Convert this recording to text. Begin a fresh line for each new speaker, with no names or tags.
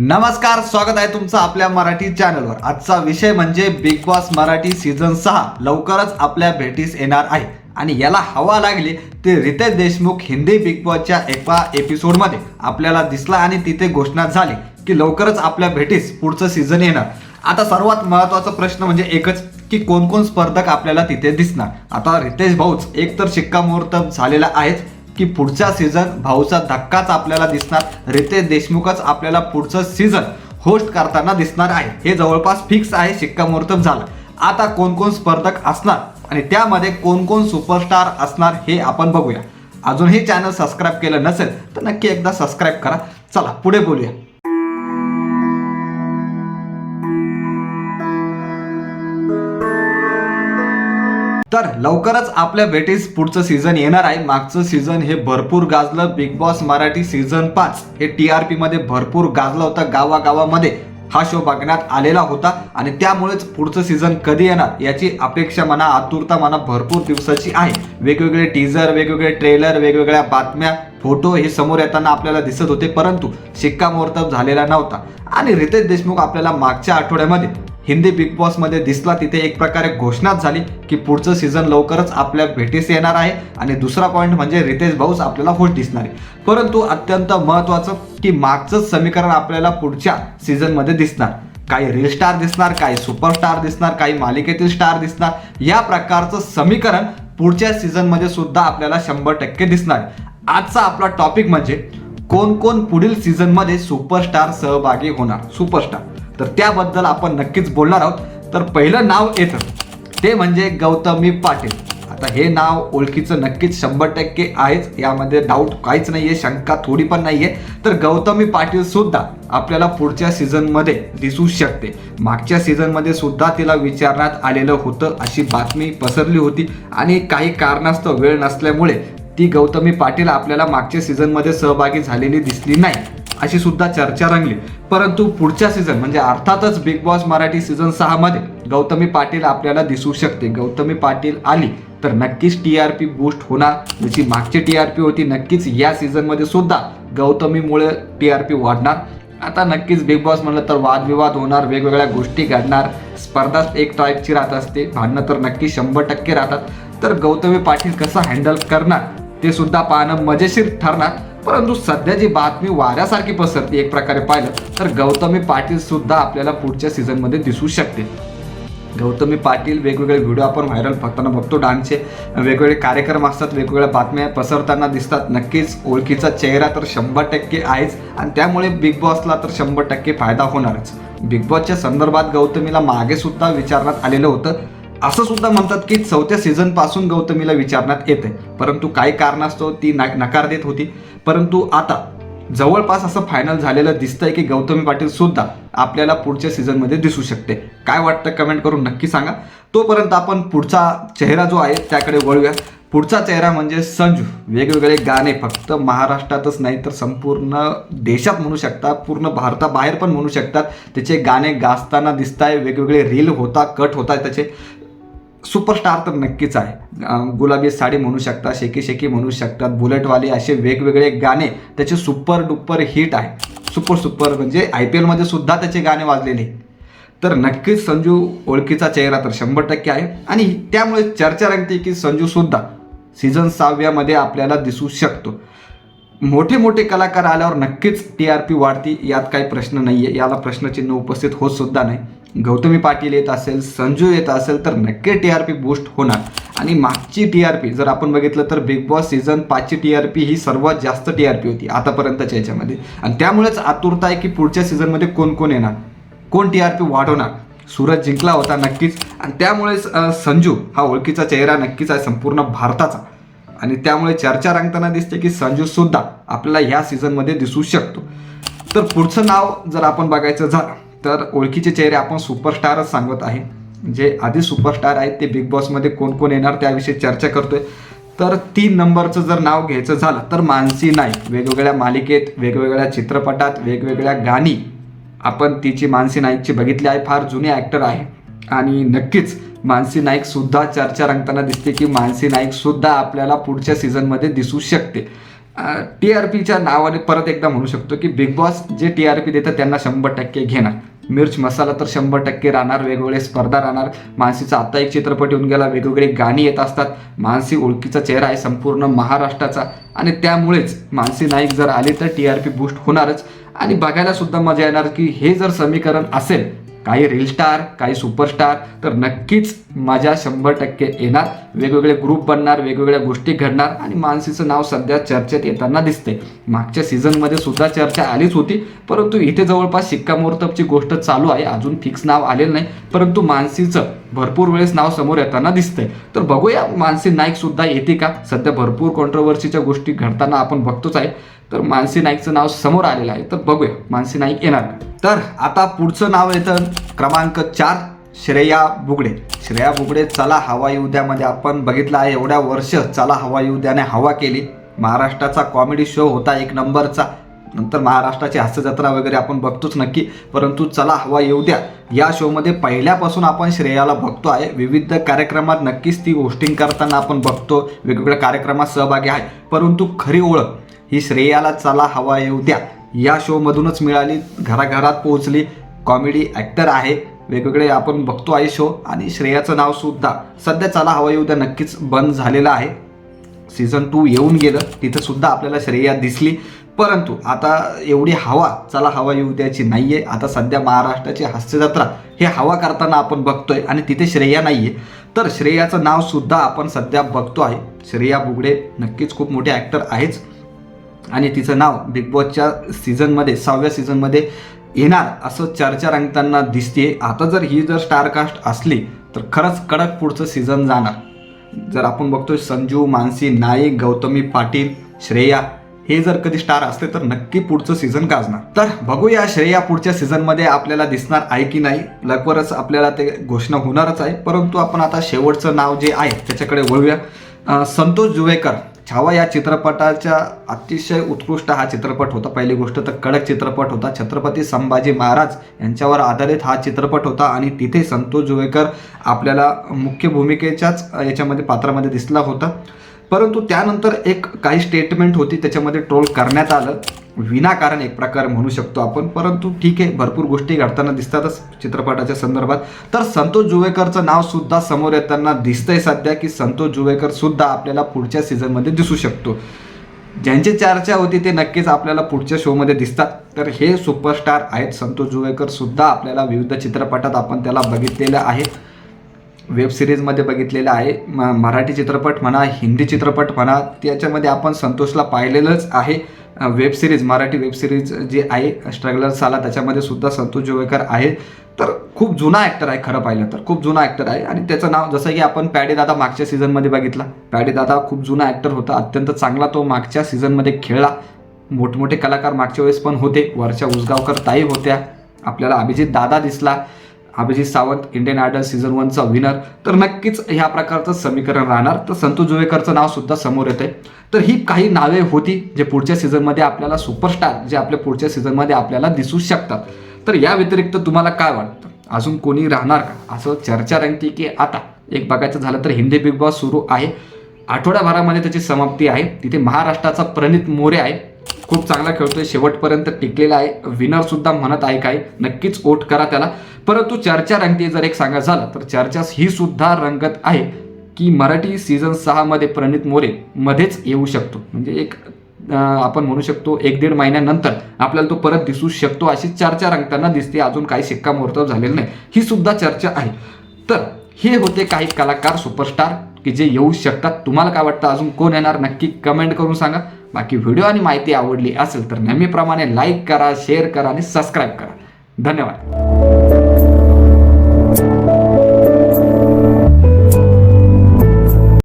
नमस्कार स्वागत आहे तुमचं आपल्या मराठी चॅनलवर. आजचा विषय म्हणजे बिग बॉस मराठी सीझन सहा. लवकरच आपल्या भेटीस येणार आहे. आणि याला हवा लागली ते रितेश देशमुख हिंदी बिग बॉसच्या एका एपिसोडमध्ये आपल्याला दिसला आणि तिथे घोषणा झाली की लवकरच आपल्या भेटीस पुढचं सीझन येणार. आता सर्वात महत्त्वाचा प्रश्न म्हणजे एकच की कोण कोण स्पर्धक आपल्याला तिथे दिसणार? आता रितेश भाऊच एक तर शिक्कामोर्तब झालेला आहेच. की पुढचा सीझन भाऊचा धक्काच आपल्याला दिसणार रितेश देशमुखच आपल्याला पुढचं सीझन होस्ट करताना दिसणार आहे. हे जवळपास फिक्स आहे शिक्कामोर्तब झालं. आता कोण कोण स्पर्धक असणार आणि त्यामध्ये कोण कोण सुपरस्टार असणार हे आपण बघूया. अजूनही चॅनल सबस्क्राईब केलं नसेल तर नक्की एकदा सबस्क्राईब करा. चला पुढे बोलूया. तर लवकरच आपल्या भेटीस पुढचं सीझन येणार आहे. मागचं सीझन हे भरपूर गाजलं. बिग बॉस मराठी सीझन पाच हे टी आर पी मध्ये भरपूर गाजलं होतं. गावागावामध्ये हा शो बघण्यात आलेला होता. आणि त्यामुळेच पुढचं सीझन कधी येणार याची अपेक्षा म्हणा आतुरता म्हणा भरपूर दिवसाची आहे. वेगवेगळे टीजर वेगवेगळे ट्रेलर वेगवेगळ्या बातम्या फोटो हे समोर येताना आपल्याला दिसत होते. परंतु शिक्कामोर्तब झालेला नव्हता. आणि रितेश देशमुख आपल्याला मागच्या आठवड्यामध्ये हिंदी बिग बॉसमध्ये दिसला तिथे एक प्रकारे घोषणाच झाली की पुढचं सीझन लवकरच आपल्या भेटीस येणार आहे आणि दुसरा पॉईंट म्हणजे रितेश भाऊच आपल्याला होत दिसणार आहे. परंतु अत्यंत महत्त्वाचं की मागचंच समीकरण आपल्याला पुढच्या सीझनमध्ये दिसणार. काही रील स्टार दिसणार काही सुपरस्टार दिसणार काही मालिकेतील स्टार दिसणार. या प्रकारचं समीकरण पुढच्या सीझनमध्ये सुद्धा आपल्याला शंभर टक्के दिसणार आजचा आपला टॉपिक म्हणजे कोण कोण पुढील सीझनमध्ये सुपरस्टार सहभागी होणार. सुपरस्टार तर त्याबद्दल आपण नक्कीच बोलणार आहोत. तर पहिलं नाव येतं. ते म्हणजे गौतमी पाटील. आता हे नाव ओळखीचं नक्कीच शंभर टक्के आहेच. यामध्ये डाऊट काहीच नाही आहे शंका थोडी पण नाही आहे तर गौतमी पाटील सुद्धा आपल्याला पुढच्या सीझनमध्ये दिसू शकते. मागच्या सीझनमध्ये सुद्धा तिला विचारण्यात आलेलं होतं. अशी बातमी पसरली होती. आणि काही कारणास्तव वेळ नसल्यामुळे ती गौतमी पाटील आपल्याला मागच्या सीझनमध्ये सहभागी झालेली दिसली नाही. अशी सुद्धा चर्चा रंगली. परंतु पुढच्या सीझन म्हणजे अर्थातच बिग बॉस मराठी सीझन सहामध्ये गौतमी पाटील आपल्याला दिसू शकते. गौतमी पाटील आली तर नक्कीच टी आर पी बूस्ट होणार. जशी मागची टी आर पी होती नक्कीच या सीझनमध्ये सुद्धा गौतमीमुळे टी आर पी वाढणार. आता नक्कीच बिग बॉस म्हणलं तर वादविवाद होणार वेगवेगळ्या गोष्टी घडणार. स्पर्धा एक टाईपची राहत असते भांडणं तर नक्की शंभर टक्के राहतात. तर गौतमी पाटील कसं हँडल करणार ते सुद्धा पाहणं मजेशीर ठरणार. परंतु सध्या जी बातमी वाऱ्यासारखी पसरते एक प्रकारे पाहिलं तर गौतमी पाटील सुद्धा आपल्याला पुढच्या सीझनमध्ये दिसू शकते गौतमी पाटील वेगवेगळे व्हिडिओ आपण व्हायरल फक्ताना बघतो. डान्सचे वेगवेगळे कार्यक्रम असतात वेगवेगळ्या बातम्या पसरताना दिसतात. नक्कीच ओळखीचा चेहरा तर शंभर टक्के आहेच आणि त्यामुळे बिग बॉसला तर शंभर टक्के फायदा होणारच. बिग बॉसच्या संदर्भात गौतमीला मागे सुद्धा विचारण्यात आलेलं होतं. असं सुद्धा म्हणतात की चौथ्या सीझनपासून गौतमीला विचारण्यात येते परंतु काही कारणास्तव ती ना- नकार देत होती. परंतु आता जवळपास असं फायनल झालेलं दिसतंय की गौतमी पाटील सुद्धा आपल्याला पुढच्या सीझनमध्ये दिसू शकते. काय वाटतं कमेंट करून नक्की सांगा. तोपर्यंत आपण पुढचा चेहरा जो आहे त्याकडे वळूया. पुढचा चेहरा म्हणजे संजू. वेगवेगळे गाणे फक्त महाराष्ट्रातच नाही तर संपूर्ण देशात म्हणू शकता पूर्ण भारताबाहेर पण म्हणू शकतात. त्याचे गाणे गाजताना दिसत आहे वेगवेगळे रील होता कट होता त्याचे. सुपरस्टार तर नक्कीच आहे. गुलाबी साडी म्हणू शकता शेकी शेकी म्हणू शकतात बुलेटवाले असे वेगवेगळे गाणे त्याचे सुपर डुपर हिट आहे. सुपर सुपर म्हणजे आय पी एलमध्ये सुद्धा त्याचे गाणे वाजलेले. तर नक्कीच संजू ओळखीचा चेहरा तर शंभर टक्के आहे. आणि त्यामुळे चर्चा रंगते की संजूसुद्धा सीझन सहाव्यामध्ये आपल्याला दिसू शकतो. मोठे मोठे कलाकार आल्यावर नक्कीच टी आर पी वाढती यात काही प्रश्न नाही आहे याला प्रश्नचिन्ह उपस्थित होत सुद्धा नाही. गौतमी पाटील येत असेल संजू येत असेल तर नक्की टी आर पी बूस्ट होणार. आणि मागची टी आर पी जर आपण बघितलं तर बिग बॉस सीझन पाचची टी आर पी ही सर्वात जास्त टी आर पी होती आतापर्यंतच्या याच्यामध्ये. आणि त्यामुळेच आतुरता आहे की पुढच्या सीझनमध्ये कोण कोण येणार? कोण टी आर पी वाढवणार? सूरज जिंकला होता नक्कीच. आणि त्यामुळेच संजू हा ओळखीचा चेहरा नक्कीच आहे संपूर्ण भारताचा. आणि त्यामुळे चर्चा रंगताना दिसते की संजू सुद्धा आपल्याला ह्या सीझनमध्ये दिसू शकतो. तर पुढचं नाव जर आपण बघायचं झालं तर ओळखीचे चेहरे आपण सुपरस्टारच सांगत आहे. जे आधी सुपरस्टार आहेत ते बिग बॉसमध्ये कोण कोण येणार त्याविषयी चर्चा करतोय. तर तीन नंबरचं जर नाव घ्यायचं झालं तर मानसी नाईक. वेगवेगळ्या मालिकेत वेगवेगळ्या चित्रपटात वेगवेगळ्या गाणी आपण तिची मानसी नाईकची बघितली आहे. फार जुनी ॲक्टर आहे. आणि नक्कीच मानसी नाईकसुद्धा चर्चा रंगताना दिसते की मानसी नाईकसुद्धा आपल्याला पुढच्या सीझनमध्ये दिसू शकते. टी आर पीच्या नावाने परत एकदा म्हणू शकतो की बिग बॉस जे टी आर पी देतं त्यांना शंभर टक्के घेणार. मिर्च मसाला तर शंभर टक्के राहणार वेगवेगळे स्पर्धा राहणार. मानसीचा आता एक चित्रपट येऊन गेला वेगवेगळे गाणी येत असतात. मानसी ओळखीचा चेहरा आहे संपूर्ण महाराष्ट्राचा. आणि त्यामुळेच मानसी नाईक जर आली तर टी आर पी बूस्ट होणारच. आणि बघायला सुद्धा मजा येणार की हे जर समीकरण असेल काही रील स्टार काही सुपरस्टार तर नक्कीच माझ्या शंभर टक्के येणार. वेगवेगळे ग्रुप बनणार वेगवेगळ्या गोष्टी घडणार आणि मानसीचं नाव सध्या चर्चेत येताना दिसते मागच्या सीझनमध्ये सुद्धा चर्चा आलीच होती परंतु इथे जवळपास शिक्कामोर्तबची गोष्ट चालू आहे. अजून फिक्स नाव आलेलं नाही परंतु मानसीचं भरपूर वेळेस नाव समोर येताना दिसतंय. तर बघूया मानसी नाईक सुद्धा येते का? सध्या भरपूर कॉन्ट्रोवर्सीच्या गोष्टी घडताना आपण बघतोच आहे. तर मानसी नाईकचं नाव समोर आलेलं आहे. तर बघूया मानसी नाईक येणार का? तर आता पुढचं नाव येतं क्रमांक चार श्रेया बुगडे. श्रेया बुगडे चला हवा येऊ आपण बघितलं आहे एवढ्या वर्ष चला हवा येऊ द्याने हवा केली. महाराष्ट्राचा कॉमेडी शो होता एक नंबरचा. नंतर महाराष्ट्राची हास्यजत्रा वगैरे आपण बघतोच नक्की. परंतु चला हवा येऊ द्या. या शोमध्ये पहिल्यापासून आपण श्रेयाला बघतो आहे. विविध कार्यक्रमात नक्कीच ती होस्टिंग करताना आपण बघतो. वेगवेगळ्या कार्यक्रमात सहभागी आहे. परंतु खरी ओळख ही श्रेयाला चला हवा येऊ द्या. या शोमधूनच मिळाली घराघरात पोहोचली. कॉमेडी ॲक्टर आहे. वेगवेगळे आपण बघतो आहे शो आणि श्रेयाचं नाव सुद्धा सध्या चला हवा येऊ द्या नक्कीच बंद झालेलं आहे. सीझन टू येऊन गेलं. तिथं सुद्धा आपल्याला श्रेया दिसली. परंतु आता एवढी हवा चला हवा येऊ द्याची नाही आहे आता सध्या महाराष्ट्राची हास्यजत्रा हे हवा करताना आपण बघतोय आणि तिथे श्रेया नाही आहे तर श्रेयाचं नाव सुद्धा आपण सध्या बघतो आहे. श्रेया बुगडे नक्कीच खूप मोठे ॲक्टर आहेच. आणि तिचं नाव बिग बॉसच्या सीझनमध्ये सहाव्या सीझनमध्ये येणार असं चर्चा रंगताना दिसते आता जर ही जर स्टारकास्ट असली तर खरंच कडक पुढचं सीझन जाणार. जर आपण बघतोय संजू मानसी नाईक गौतमी पाटील श्रेया हे जर कधी स्टार असते तर नक्की पुढचं सीझन गाजणार. तर बघूया श्रेया पुढच्या सीझनमध्ये आपल्याला दिसणार आहे की नाही. लवकरच आपल्याला ते घोषणा होणारच आहे. परंतु आपण आता शेवटचं नाव जे आहे त्याच्याकडे वळूया. संतोष जुवेकर. छावा या चित्रपटाच्या अतिशय उत्कृष्ट हा चित्रपट होता. पहिली गोष्ट तर कडक चित्रपट होता. छत्रपती संभाजी महाराज यांच्यावर आधारित हा चित्रपट होता. आणि तिथे संतोष जुवेकर आपल्याला मुख्य भूमिकेच्याच याच्यामध्ये पात्रामध्ये दिसला होता. परंतु त्यानंतर एक काही स्टेटमेंट होती त्याच्यामध्ये ट्रोल करण्यात आलं. विनाकारण एक प्रकार म्हणू शकतो आपण. परंतु ठीक आहे भरपूर गोष्टी घडताना दिसतातच चित्रपटाच्या संदर्भात. तर संतोष जुवेकरचं नाव सुद्धा समोर येताना दिसतंय सध्या की संतोष जुवेकर सुद्धा आपल्याला पुढच्या सीझनमध्ये दिसू शकतो. ज्यांची चर्चा होती ते नक्कीच आपल्याला पुढच्या शोमध्ये दिसतात. तर हे सुपरस्टार आहेत. संतोष जुवेकर सुद्धा आपल्याला विविध चित्रपटात आपण त्याला बघितलेलं आहे. वेब सिरीजमध्ये बघितलेलं आहे. म मराठी चित्रपट म्हणा हिंदी चित्रपट म्हणा त्याच्यामध्ये आपण संतोषला पाहिलेलंच आहे. Web series Marathi web series जी आहे स्ट्रगलर्स आला त्याच्यामध्ये सुद्धा संतोष जोवेकर आहे. तर खूप जुना ॲक्टर आहे खरं पाहिलं तर. खूप जुना ॲक्टर आहे. आणि त्याचं नाव जसं की आपण पॅडी दादा मागच्या सीझनमध्ये बघितला. पॅडी दादा खूप जुना ॲक्टर होता. अत्यंत चांगला तो मागच्या सीझनमध्ये खेळला. मोठमोठे कलाकार मागच्या वेळेस पण होते. वरच्या उसगावकर ताई होत्या. आपल्याला अभिजित दादा दिसला. Abhijit Sawant Indian Idol season वनचा winner तर नक्कीच ह्या प्रकारचं समीकरण राहणार. तर संतोष जुवेकरचं नाव सुद्धा समोर येते तर ही काही नावे होती जे पुढच्या सीझनमध्ये आपल्याला सुपरस्टार जे आपल्या पुढच्या सीझनमध्ये आपल्याला दिसू शकतात. तर या व्यतिरिक्त तुम्हाला काय वाटतं? अजून कोणी राहणार का? असं चर्चा रंगते की आता. एक बघायचं झालं तर हिंदी बिग बॉस सुरू आहे. आठवड्याभरामध्ये त्याची समाप्ती आहे. तिथे महाराष्ट्राचा प्रणित मोरे आहे. खूप चांगला खेळतोय. शेवटपर्यंत टिकलेला आहे. विनर सुद्धा म्हणत आहे काय? नक्कीच ओट करा त्याला. परंतु चर्चा रंगते. जर एक सांगायचं झालं तर चर्चा ही सुद्धा रंगत आहे की मराठी सीझन सहामध्ये प्रणित मोरे मध्येच येऊ शकतो. म्हणजे एक आपण म्हणू शकतो एक दीड महिन्यानंतर आपल्याला तो परत दिसू शकतो अशी चर्चा रंगताना दिसते. अजून काही शिक्कामोर्तब झालेलं नाही. ही सुद्धा चर्चा आहे. तर हे होते काही कलाकार सुपरस्टार की जे येऊ शकतात. तुम्हाला काय वाटतं? अजून कोण येणार? नक्की कमेंट करून सांगा. बाकी व्हिडिओ आणि माहिती आवडली असेल तर नेहमीप्रमाणे लाईक करा शेअर करा आणि सबस्क्राईब करा. धन्यवाद.